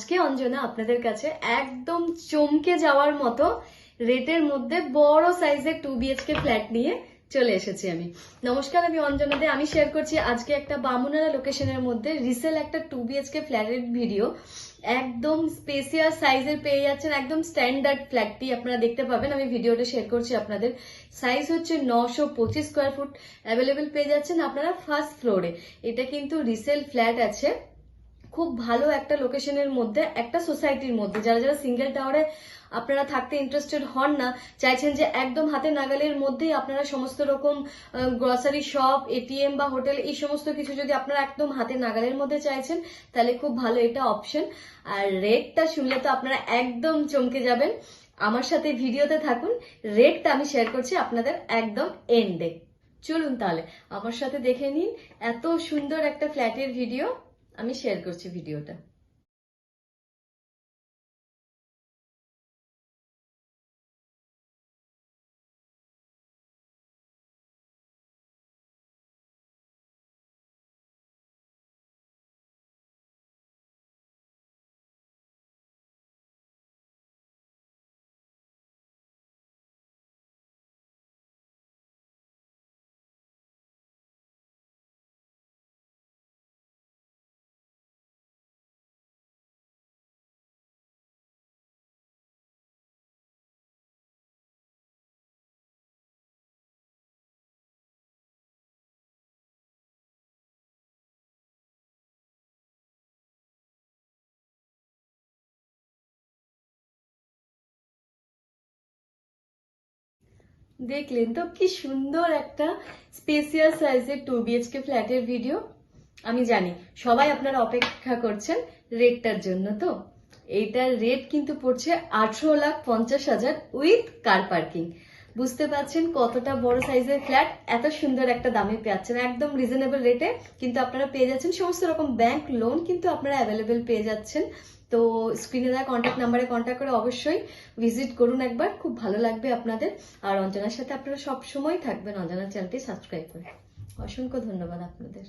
আজকে অঞ্জনা আপনাদের কাছে একদম চমকে যাওয়ার মতো রেটের মধ্যে বড় সাইজের টু বিএচকে ফ্ল্যাট নিয়ে চলে এসেছি আমি। নমস্কার, আমি অঞ্জনা দে। আমি শেয়ার করছি আজকে একটা বামুনারা লোকেশনের মধ্যে রিসেল একটা টু বিএচকে ফ্ল্যাটের ভিডিও একদম স্পেসিয়াস সাইজের পেয়ে যাচ্ছেন, একদম স্ট্যান্ডার্ড ফ্ল্যাটটি আপনারা দেখতে পাবেন। আমি ভিডিওটা শেয়ার করছি আপনাদের। সাইজ হচ্ছে নশো পঁচিশ স্কোয়ার ফুট অ্যাভেলেবেল পেয়ে যাচ্ছেন আপনারা ফার্স্ট ফ্লোরে এটা কিন্তু রিসেল ফ্ল্যাট আছে। খুব ভালো একটা লোকেশনের মধ্যে, একটা সোসাইটির মধ্যে। যারা যারা সিঙ্গেল টাওয়ারে আপনারা থাকতে ইন্টারেস্টেড হন না, চাইছেন যে একদম হাতে নাগালের মধ্যেই আপনারা সমস্ত রকম গ্রসারি শপ এটিএম বা হোটেল এই সমস্ত কিছু যদি আপনারা একদম হাতে নাগালের মধ্যে চাইছেন, তাহলে খুব ভালো এটা অপশন আর রেটটা শুনলে তো আপনারা একদম চমকে যাবেন। আমার সাথে ভিডিওতে থাকুন রেটটা আমি শেয়ার করছি আপনাদের একদম এন্ডে চলুন তাহলে, আমার সাথে দেখে নিন, এত সুন্দর একটা ফ্ল্যাটের ভিডিও আমি শেয়ার করছি ভিডিওটা দেখলেন তো, কি সুন্দর একটা স্পেশিয়াল সাইজের টু বিএচকে ফ্ল্যাটের ভিডিও আমি জানি, সবাই আপনারা অপেক্ষা করছেন রেটটার জন্য তো। এইটার রেট কিন্তু পড়ছে আঠারো লাখ পঞ্চাশ হাজার উইথ কার পার্কিং বুঝতে পারছেন কতটা বড় সাইজের ফ্ল্যাট এত সুন্দর একটা দামে পাচ্ছেন একদম রিজনেবল রেটে কিন্তু আপনারা পেয়ে যাচ্ছেন সমস্ত রকম ব্যাংক লোন কিন্তু আপনারা অ্যাভেলেবেল পেয়ে যাচ্ছেন। তো স্ক্রিনে দেওয়া কন্ট্যাক্ট নাম্বারে কন্ট্যাক্ট করে অবশ্যই ভিজিট করুন একবার, খুব ভালো লাগবে আপনাদের। আর অঞ্জনার সাথে আপনারা সব সময় থাকবেন অঞ্জনার চ্যানেলটি সাবস্ক্রাইব করে অসংখ্য ধন্যবাদ আপনাদের।